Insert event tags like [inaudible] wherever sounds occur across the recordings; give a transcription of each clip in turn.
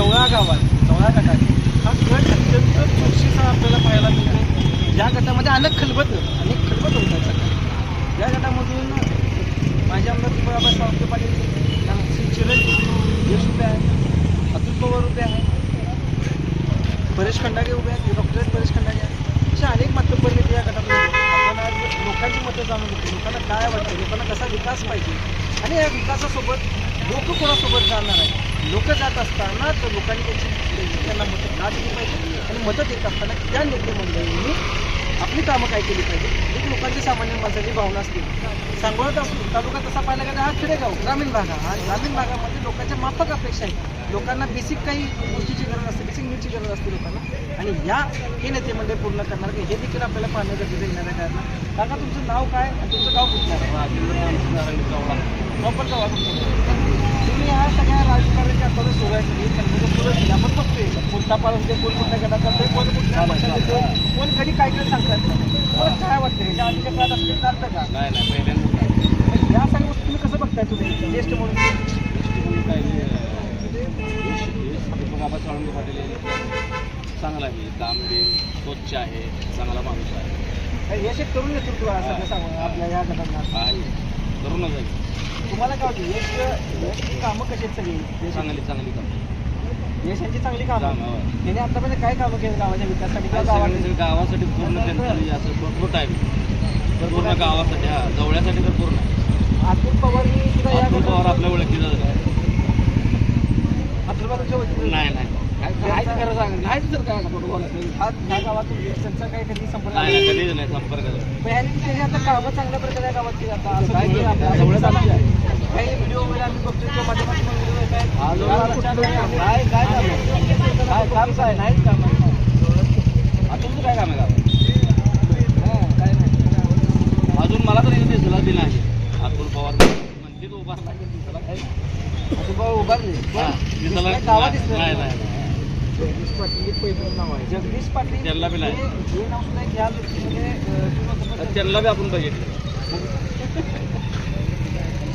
चवळा गावात चवळा गटात. हा गट अत्यंत बक्षिसा आपल्याला पाहायला मिळतो. या गटामध्ये अनेक खलबत अनेक खलबत होत आहेत या गटामधून माझे आमदार बाबा सावंत पाटील श्री चिरंजीव यश उभे आहे अतुल पवार उभे आहे परेश खंडागे उभे आहेत डॉक्टर परेश खंडागे. आहेत अशा अनेक मातब्बर नेते या गटामध्ये आपण आज लोकांची मतं जाणून घेतो लोकांना काय वाटतं? लोकांना कसा विकास पाहिजे? आणि या विकासासोबत लोक कोणासोबत जाणार आहे लोक जात असताना तर लोकांनी त्याची त्यांना मतं का दिली पाहिजे आणि मतं देत असताना त्या नेते मंडळींनी आपली कामं काय केली पाहिजे? एक लोकांची सामान्य माणसाची भावना असते. सांगोळा तालु- तालुका तसा पाहिला गेला हा खेडेगाव ग्रामीण भाग हा ग्रामीण भागामध्ये लोकांच्या माफक अपेक्षा आहे लोकांना बेसिक काही गोष्टीची गरज असते बेसिक नीडची गरज असते लोकांना. आणि या हे नेते मंडळ पूर्ण करणार की हे देखील आपल्याला पाहणं गरजेचं आहे येणाऱ्या काळात. काका तुमचं नाव काय? आणि तुमचं गाव कुठलं आहे? प्रॉपर गाव आहे तुमचं. तुम्ही या सगळ्या राजकारणाची आपल्याला सुरू आहे सगळी सर्व सुरू केली आपण बघतोय. कोणता पालन ते कोण कुठल्या गटाचा ते कोण कुठल्या पक्षाचा कोण कधी काय काय सांगतात. तुम्हाला काय वाटतं? ह्याच्या आधीच्या काळात असं चालतं का नाही नाही पहिल्यांदा या सगळ्या गोष्टी तुम्ही कसं बघताय तुम्ही? ज्येष्ठ म्हणून? काय बाबा पाटील हे चांगला आहे. काम बी स्वच्छ आहे. चांगला माणूस आहे. एक तरुण नेतृत्व आहे सगळं सांगू आपल्या या गटांना. आहे. तरुणच आहे. तुम्हाला काय वाटतं यश यश कामं कशी आहेत सगळी? यश- चांगली चांगली काम. यशांची चांगली कामं. कामं, होय. त्याने आतापर्यंत काय कामं केली गावाच्या विकासासाठी? किंवा गावासाठी गावासाठी गावासाठी पूर्ण त्यांचं असं भरपूर टाईम पूर्ण गावासाठी हा जवळ्यासाठी तर पूर्ण आहे. अतुल पवारनी सुद्धा या अतुल पवार आपल्या ओळखीचा झाला. अतुल पवारच्या वतीने नाही नाही. आहे? अजून मला तर येते दिसला बी नाही अतुल पवार म्हणते तो उभारला. उभारले नाही. नाही. जगदीश पाटील हे पहिलं नाव आहे. जगदीश पाटील त्यांना बी नाही. हे- हे नाव सुद्धा ह्या अं, तर त्यांना बी आपण बघितलं [laughs]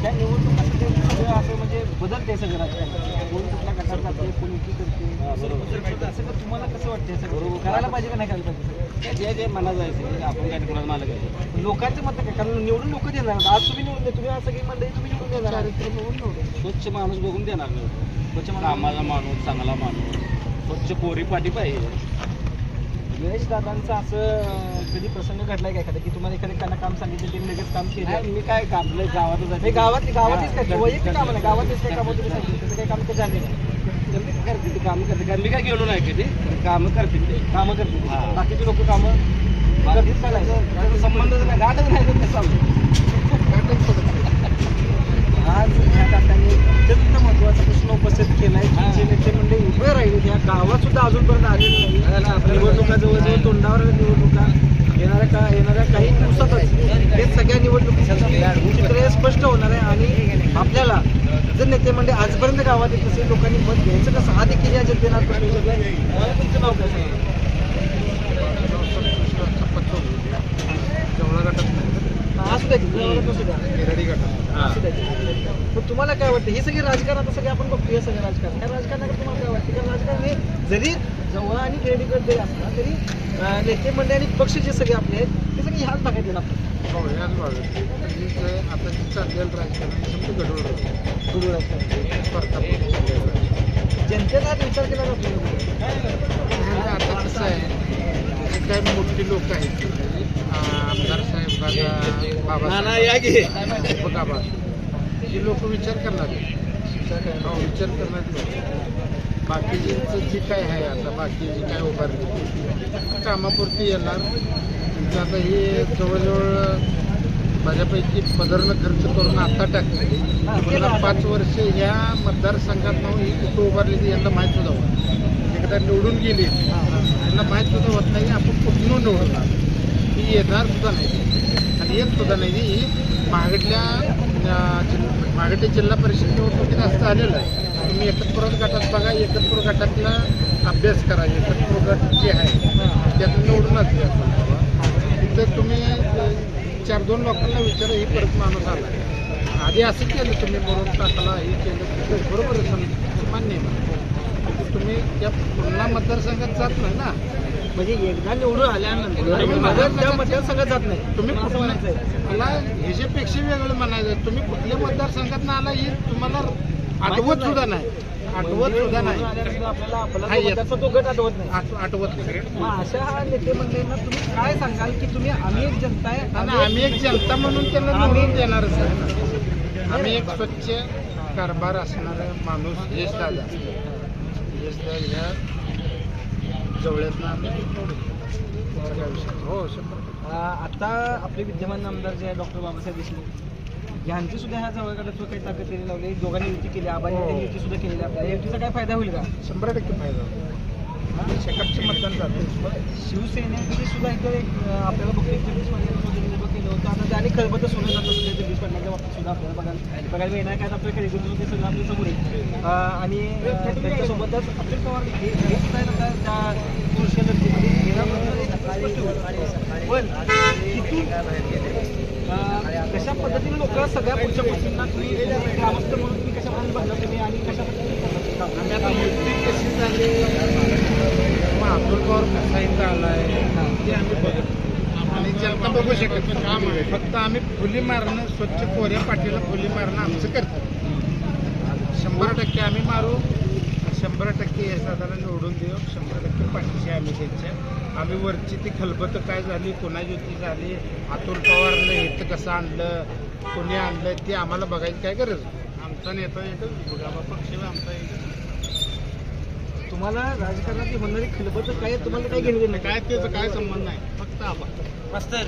त्या निवडणुकासाठी सगळं असं म्हणजे बदलते सगळं राजकारण कोण कुठल्या गटात जाते कोण युती करते हा, बरोबर. असं का तुम्हाला कसं वाटतं हे सगळं? करायला पाहिजे का नाही करायला पाहिजे जे जे मनात जायचं आपण काय कुणाला मालक आहे लोकांचं मत काय? कारण निवडून लोक देणार आहेत. आज तुम्ही निवडून तुम्ही आज सगळी मंडळी तुम्ही निवडून देणार निवडून स्वच्छ माणूस बघून देणार नाही. स्वच्छ माणूस. कामाचा माणूस चांगला माणूस. स्वच्छ पोरी पाठी पाहिजे. गणेश दादांचं असं कधी प्रसंग घडलाय का एखादा? की तुम्हाला एखादं काम सांगितलं त्यांनी लगेच काम केलं? मी काय काम लय गावातच हे गावात गावातच काय वैयक्तिक काम नाही गावातच काय. कामं तुम्ही सांगितलं? त्याचं काही काम ते झाले नाही. करते ते कामं करते. कारण मी काय गेलो नाही कधी. कामं करते ते. कामं करते हा. बाकीचे लोक कामं करतील त्याचा संबंधच नाही. गाठच नाही तर कसं आज ह्या काकांनी अत्यंत महत्त्वाचा प्रश्न उपस्थित केलाय की हा. जे नेते मंडळी उभे राहिले त्या गावात सुद्धा अजूनपर्यंत आलेले नाही निवडणुका आल्या निवडणुका येणाऱ्या का येणाऱ्या काही दिवसातच हे सगळ्या निवडणुकीचं चित्र हे स्पष्ट होणार आहे आणि आपल्याला जर नेते मंडळी आजपर्यंत गावात येत असेल लोकांनी मत घ्यायचं कसं? हा देखील या जनतेला प्रश्न तुमचं नाव काय सांगा? हा, असू द्या की, गावाला असू द्या. असू द्या की. पण तुम्हाला काय वाटतं? हे सगळे राजकारण आता सगळे आपण बघतो हे सगळे राजकारण. ह्या राजकारणाकडे तुम्हाला काय वाटतं? कारण राजकारण हे जरी जवळ आणि खेडीकडे जरी असला तरी नेते मंडळी आणि पक्ष जे सगळे आपले आहेत ते सगळे ह्याच भागात येणार आता जे चाललेलं राजकारण समजा गडबड होतं. गुरु राजकारण परतापूर चाललेलं आहे. जनतेचा आज विचार केला जातो आणि आता कसं आहे काही मोठी लोक आहेत आ, आमदार साहेब बाबा बघा बा. हे लोक विचार करणार. हो, विचार करणार बाकीचं जे काय आहे आता बाकी काय उभारली कामापुरती येणार. म्हणजे आता हे जवळजवळ माझ्यापैकी पदरनं खर्च करून आता टाकली मला पाच वर्ष ह्या मतदारसंघात नाव ही कुठं उभारली ती यांना माहीत सुद्धा होत एकदा निवडून गेली यांना माहीत सुद्धा होत नाही आपण कुठून निवडणार? ही येणार सुद्धा नाही. आणि येत सुद्धा नाही ही महागडल्या जिल्हा महागडे जिल्हा परिषद निवडणुकीत असं आलेलं आहे. तुम्ही एकतपूर गटात बघा एकतपूर गटातला अभ्यास करा. एकतपूर गट जे आहे त्यातून निवडूनच द्या तिथं तुम्ही चार दोन लोकांना विचारा ही परत माणूस आला. आधी असं केलं तुम्ही म्हणून टाकला हे केलं बरोबर मान्य आहे मला. तुम्ही त्या पुन्हा मतदारसंघात जात नाही ना. म्हणजे एकदा निवडून आल्यानंतर मतदारसंघात जात नाही. तुम्ही. मला ह्याच्यापेक्षा वेगळं म्हणायचं तुम्ही कुठल्या मतदारसंघात ना आला हे तुम्हाला आठवत सुद्धा नाही. आठवत सुद्धा नाही. आठवत नाही. अशा हा नेते मंडळींना तुम्ही काय सांगाल की तुम्ही आम्ही एक जनता आहे? आणि आम्ही एक जनता म्हणून त्यांना निवडून देणारच आहे आम्ही एक स्वच्छ कारभार असणारा माणूस यश दादा. यश दादा जवळ्यातनं आम्ही. हो शंभर आता आपले विद्यमान आमदार जे आहे डॉक्टर बाबासाहेब देशमुख. यांची सुद्धा ह्या जवळकडे काही ताकद त्यांनी लावली दोघांनी युती केली आबांनी हो. त्यांनी युती सुद्धा केलेली आहे आपल्याला. युतीचा काय फायदा होईल का? शंभर टक्के फायदा होतो. शेकापचे मतदान जाते. शिवसेनेमध्ये सुद्धा इथं एक आपल्याला बघतो जगदीश पाटील केलं होतं. आता त्याने खलबतच सोडलं जात असतं जगदीश पाटलाच्या बाबतीत सुद्धा आपल्याला बघायला बघायला मिळणार काय आपल्या खरेदी ते सगळं आपल्यासमोर आणि त्याच्यासोबतच अब्दुल पवार हे सुद्धा त्या होईल. पण तिथून कशा पद्धतीने लोक सगळ्या पुढच्या गोष्टींना तुम्ही ग्रामस्थ म्हणून तुम्ही कशा पद्धतीने बघता तुम्ही आणि कशा पद्धतीने आता युती कशी झाली. मग अब्दुल पवार कसा इथं आलाय? ते आम्ही बघतो आणि जनता बघू शकत नाही. फक्त आम्ही फुली मारणं स्वच्छ कोऱ्या पाठीला फुली मारणं आमचं करतो शंभर टक्के आम्ही मारू. शंभर टक्के साधारण दादाला निवडून देऊ. शंभर टक्के पाठीशी आम्ही त्यांच्या आम्ही वरची ती खलबतं काय झाली कोणाची युती झाली अतुल पवारनं इथं कसं आणलं कोणी आणलं ते आम्हाला बघायची काय गरज. आमचा नेता एकच बघा पक्ष आमचा एकच तुम्हाला राजकारणाची होणारी खलबत काय तुम्हाला काय घेणं देणं काय त्याचा काय संबंध नाही फक्त मास्तर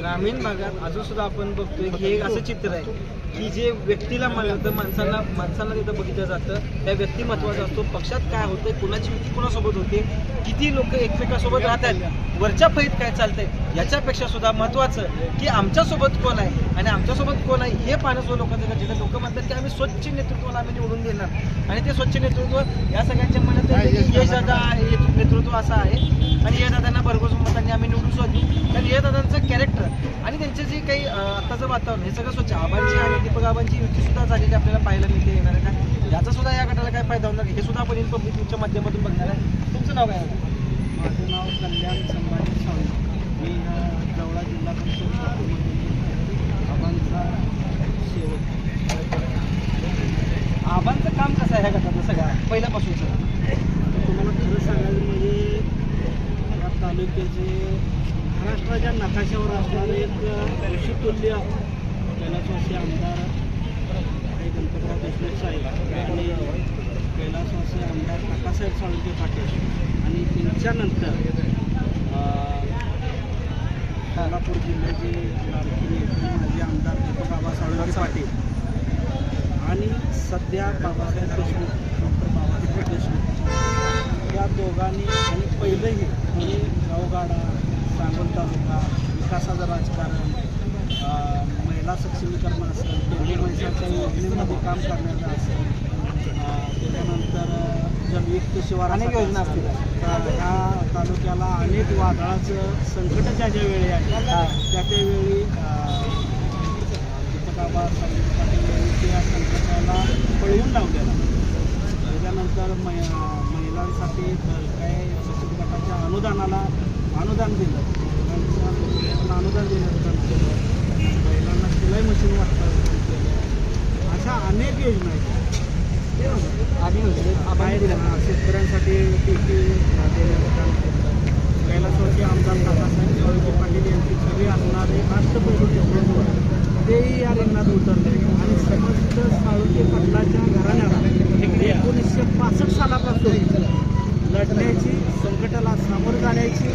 ग्रामीण भागात अजून सुद्धा आपण बघतोय की एक असं चित्र आहे की जे व्यक्तीला मानलं माणसांना माणसांना तिथं बघितलं जातं त्या व्यक्ती महत्त्वाचा असतो. पक्षात काय होतंय कुणाची युती कुणासोबत होते किती लोक एकमेकासोबत राहतात वरच्या फळीत काय चालतंय याच्यापेक्षा सुद्धा महत्वाचं की आमच्यासोबत कोण आहे आणि आमच्यासोबत कोण आहे हे पाहणं सुद्धा लोकांचं गरजेचं लोक म्हणतात की आम्ही स्वच्छ नेतृत्वाला आम्ही निवडून देणार. आणि ते स्वच्छ नेतृत्व या सगळ्यांच्या मनात यश दादा आहे नेतृत्व असं आहे. आणि यश दादांना भरघोस मतांनी आम्ही निवडून सुद्धा देऊ कारण यश दादांचं कॅरेक्टर आणि त्यांचे जे काही आत्ताचं वातावरण? हे सगळं स्वच्छ. आबांची आणि दीपक आबांची युती सुद्धा झालेली आपल्याला पाहायला मिळते येणार आहे का याचा सुद्धा या गटाला काय फायदा होणार? हे सुद्धा आपण इन पब्लिक न्यूजच्या माध्यमातून बघणार आहे. तुमचं नाव काय आहे? माझं नाव कल्याण संभाजी सावंत. मी जवळा जिल्हा परिषद आबांचा आबांचं काम कसं आहे ह्या गटातलं सगळ्या पहिल्यापासूनचं तुम्हाला खरं सांगायचं म्हणजे या तालुक्याचे महाराष्ट्राच्या नकाशावर असणारे एक ऋषितुल्य कैलासवासी आमदार हे गणपतराव देशमुख साहेब आणि कैलासवासी आमदार काकासाहेब साळुंके पाटील. आणि त्यांच्यानंतर अ, जिल्ह्याचे माजी आमदार दीपक बाबा साळुंके पाटील. आणि सध्या बाबासाहेब देशमुख डॉक्टर बाबासाहेब देशमुख. या दोघांनी आणि पहिलंही म्हणजे गावगाडा सांगोल तालुका विकासाचं राजकारण महिला सक्षमीकरण असेल तेवढी महिलाच्या योजनेमध्ये काम करण्याचं असेल अं, जलयुक्त शिवार अनेक योजना असतील. ह्या तालुक्याला अनेक वादळाचं संकट ज्या ज्या वेळी आहे त्या त्यावेळी यांनी त्या संकटाला पळवून लावलेला. त्याच्यानंतर महिलांसाठी तर काय बचत गटाच्या अनुदानाला अनुदान दिलं. महिलांचं अनुदान देण्याचं काम केलं. महिलांना शिलाई मशीन वाटपाचं काम केलं. अशा अनेक योजना आहेत. आधी शेतकऱ्यांसाठी पीक देण्याचं काम केलं. कैलासवासी आमदार काकासाहेब साळुंके पाटील यांची सगळी असणारे राष्ट्रपती तेही या रिंगणात उतरले. आणि समस्त साळुंके पाटलाच्या घराण्याला एकोणीसशे पासष्ट सालापासून लढण्याची संकटाला सामोरं जाण्याची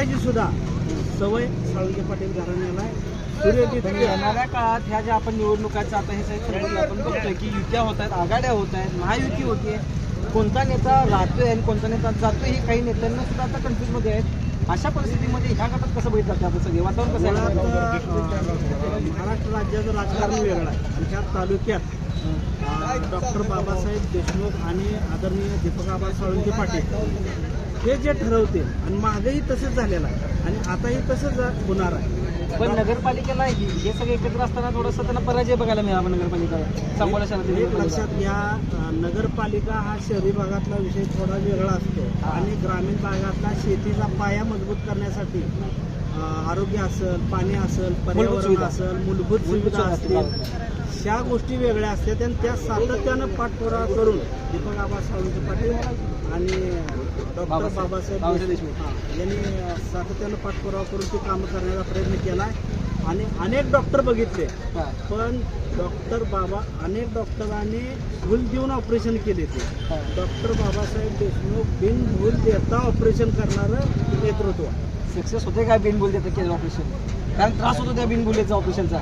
जिंकायची सुद्धा. सवय साळुंके पाटील घराण्याला येणाऱ्या काळात ह्या ज्या आपण निवडणुकाचं आता हे सगळं आपण बघतोय की युत्या होत आहेत आघाड्या होत आहेत महायुती होते कोणता नेता राहतोय आणि कोणता नेता जातोय हे काही नेत्यांना सुद्धा आता कन्फ्युजमध्ये आहेत. अशा परिस्थितीमध्ये ह्या गटात कसं बघितलं जातं आपण सगळे वातावरण कसं महाराष्ट्र राज्याचं राजकारण वेगळं आहे. आणि ह्या तालुक्यात डॉक्टर बाबासाहेब देशमुख आणि आदरणीय दीपकाबा साळुंके पाटील हे जे ठरवतील आणि मागेही तसंच झालेलं आहे. आणि आताही तसंच होणार आहे. पण नगरपालिकेला हे हे सगळे एकत्र असताना थोडंसं त्यांना पराजय बघायला मिळाला नगरपालिका सांगोला एक. लक्षात घ्या अं, नगरपालिका हा शहरी भागातला विषय थोडा वेगळा असतो. आणि ग्रामीण भागातला शेतीचा पाया मजबूत करण्यासाठी अं, आरोग्य असेल पाणी असेल पर्यावरण सुविधा. असेल मूलभूत मूलभूत सुविधा सुविधा असतील ह्या गोष्टी वेगळ्या असतात. आणि त्या सातत्यानं पाठपुरावा करून दीपक आबा सावंत पाटील आणि डॉक्टर बाबासाहेब- देशमुख. हां, यांनी सातत्यानं पाठपुरावा करून ती कामं करण्याचा प्रयत्न केला आणि अनेक डॉक्टर बघितले. पण डॉक्टर बाबा अनेक डॉक्टरांनी भूल देऊन ऑपरेशन केले ते. डॉक्टर बाबासाहेब देशमुख बिन भूल देता ऑपरेशन करणारं नेतृत्व आहे. सक्सेस होते काय बिनबुल देतं केलं ऑपरेशन कारण त्रास होतो त्या बिनबुलेचा ऑपरेशनचा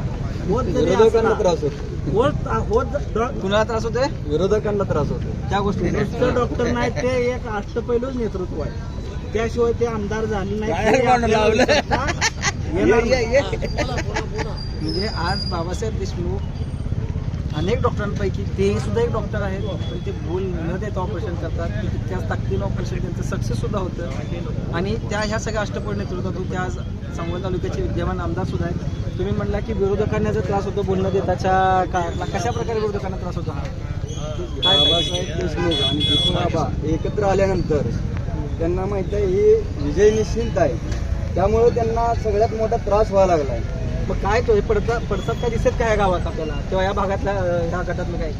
होत विरोधकांना असला- त्रास होतो. होत होत डॉ- कुणाला त्रास होतोय? विरोधकांना त्रास होतो. त्या गोष्टी नुसतं डॉक्टर नाही ते एक अष्टपैलूच नेतृत्व आहे. त्याशिवाय ते आमदार झाले नाही ते आपल्याला सत्ता येणार नाही. म्हणजे आज बाबासाहेब देशमुख अनेक डॉक्टरांपैकी ते सुद्धा एक डॉक्टर आहेत पण ते भूल न देता ऑपरेशन करतात. तितक्याच ताकदीनं ऑपरेशन त्यांचं सक्सेस सुद्धा होतं. आणि त्या ह्या सगळ्या अष्टपळ नेतृत्वातून त्या आज सांगोला तालुक्याचे विद्यमान आमदार सुद्धा आहेत. तुम्ही म्हणला की विरोधकांना जर त्रास होतो बोलणं देताच्या काळातला. कशा प्रकारे विरोधकांना त्रास होतो हा? काय बाबासाहेब देशमुख आणि बाबा एकत्र आल्यानंतर त्यांना माहीत आहे ही विजय निश्चिंत आहे. त्यामुळे त्यांना सगळ्यात मोठा त्रास व्हायला आहे मग काय तो हे पडतात पडसाद काय दिसत काय गावात आपल्याला? किंवा या भागातल्या ह्या गटातलं काय?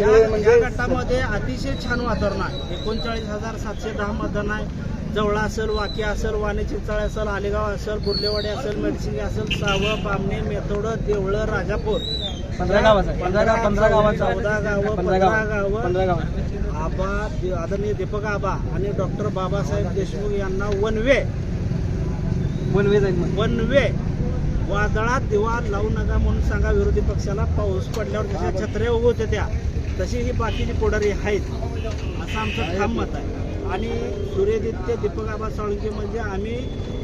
या म्हणजे गटामध्ये अतिशय छान वातावरण आहे. एकोणचाळीस हजार सातशे दहा मतदान आहे. जवळा असेल वाकी असेल वाणी चिंचाळे असेल आलेगाव असेल बुर्लेवाडी असेल मेडसिंगी असेल सावं बामणे मेथोडं देवळं राजापूर. पंधरा गावाचा. पंधरा गाव पंधरा चौदा गावं पंधरा गाव. पंधरा गाव. आबा आदरणीय दीपक आबा आणि डॉक्टर बाबासाहेब देशमुख यांना one way. One way one way. वादळात दिवा लावू नका म्हणून सांगा विरोधी पक्षाला. पाऊस पडल्यावर जशा छत्र्या उगवते त्या. तशी ही बाकीची पुढारी आहेत. असं आमचं ठाम मत आहे. आणि सूर्यदित्य दीपक आबा साळुंके म्हणजे आम्ही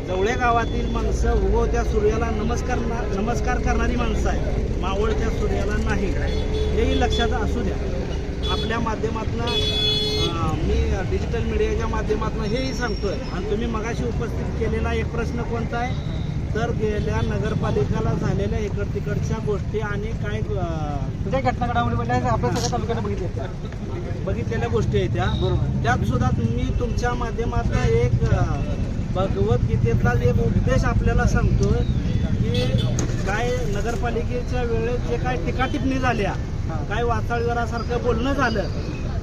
जवळ्या गावातील माणसं उगवत्या सूर्याला नमस्कार नमस्कार करणारी माणसं आहे मावळत्या सूर्याला नाही. हेही लक्षात असू द्या. आपल्या माध्यमातून मी डिजिटल मीडियाच्या माध्यमातून हेही सांगतोय. आणि तुम्ही मगाशी उपस्थित केलेला एक प्रश्न कोणता आहे? तर गेल्या नगरपालिकेला झालेल्या इकड तिकडच्या गोष्टी आणि काय घटना घडामोडी म्हणजे आपल्या सगळ्या तालुक्याने बघितले बघितलेल्या गोष्टी आहेत त्या. बरोबर. त्यात सुद्धा तुम्ही तुमच्या माध्यमातून एक भगवद्गीतेतला एक उपदेश आपल्याला सांगतोय की काय नगरपालिकेच्या वेळेत जे काय टीकाटिप्पणी झाल्या काय वाचाळगरासारखं बोलणं झालं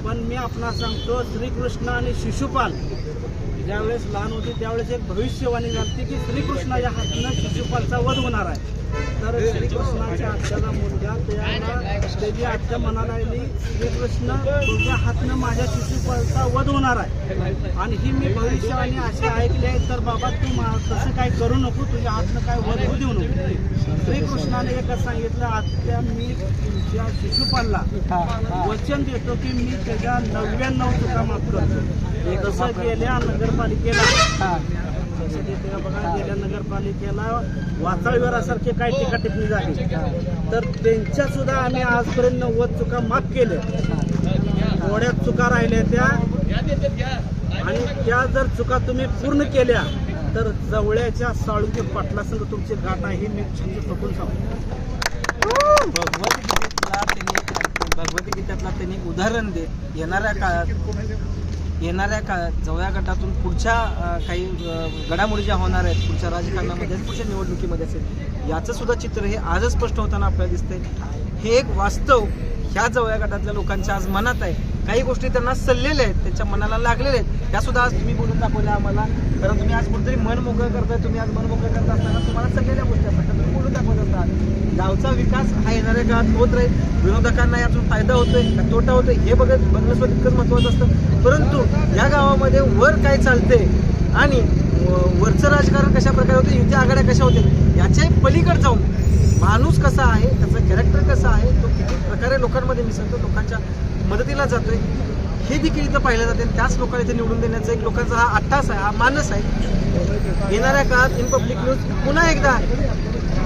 पण मी आपणास सांगतो श्रीकृष्ण आणि शिशुपाल ज्यावेळेस लहान होती त्यावेळेस एक भविष्यवाणी झाली की श्रीकृष्णाच्या हातनं शिशुपालचा वध होणार आहे. तर श्रीकृष्णाच्या आत्याला मुलगा त्याला त्याची आत्या म्हणाला श्रीकृष्ण तुझ्या हातनं माझ्या शिशुपालचा वध होणार आहे. आणि ही मी भविष्यवाणी अशी ऐकली आहे तर बाबा तू मा- तसं काय करू नको तुझ्या हातनं काय वध होऊ देऊ नको. श्रीकृष्णाने एकच सांगितलं आत्या मी तुमच्या शिशुपालला वचन देतो की मी त्याच्या नव्याण्णव चुका माफ करतो. तसं गेल्या नगरपालिकेला. हा. तसं बघा गेल्या नगरपालिकेला वाचाळवीरासारखे काय टीका टिप्पणी झाली. तर त्यांच्या सुद्धा आम्ही आजपर्यंत नव्वद चुका माफ केल्या. थोड्याच चुका राहिल्या त्या. आणि त्या जर चुका तुम्ही पूर्ण केल्या तर जवळ्याच्या साळुंके पाटलासंग तुमची गाठ आहे हे मी छंद थकून सांगतो. भगवद्गीतेतला त्यांनी त्यांनी उदाहरण देत येणाऱ्या काळात येणाऱ्या काळात जवळ्या गटातून पुढच्या काही घडामोडी ज्या होणार आहेत पुढच्या राजकारणामध्ये पुढच्या निवडणुकीमध्ये असेल याचं सुद्धा चित्र हे आजच स्पष्ट होताना आपल्याला दिसतंय. हे एक वास्तव ह्या जवळ्या गटातल्या लोकांच्या आज मनात आहे. काही गोष्टी त्यांना सल्लेल्या आहेत त्यांच्या मनाला लागलेल्या आहेत. त्या सुद्धा आज तुम्ही बोलून दाखवल्या आम्हाला. कारण तुम्ही आज कुठेतरी मन मोकळं करताय तुम्ही आज मन मोकळं करत असताना तुम्हाला सल्लेल्या गोष्टी असतात तुम्ही बोलून दाखवत असतात. गावचा विकास हा येणाऱ्या काळात होत राहील. विरोधकांना यातून फायदा होतोय का तोटा होतोय हे बघत बघण्यासोबत इतकंच महत्त्वाचं महत्वाचं असतं. परंतु या गावामध्ये वर काय चालते आणि व- वरचं राजकारण कशा प्रकारे होते युती आघाड्या कशा होते याच्या पलीकडे जाऊन माणूस कसा आहे त्याचं कॅरेक्टर कसं आहे तो किती प्रकारे लोकांमध्ये मिसळतो लोकांच्या मदतीला जातोय हे देखील इथं पाहिलं जाते. आणि त्याच लोकांना इथे निवडून देण्याचा एक लोकांचा हा अट्टास आहे हा मानस आहे. येणाऱ्या काळात इन पब्लिक न्यूज पुन्हा एकदा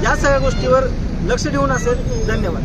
या सगळ्या गोष्टीवर लक्ष देऊन असेल. धन्यवाद.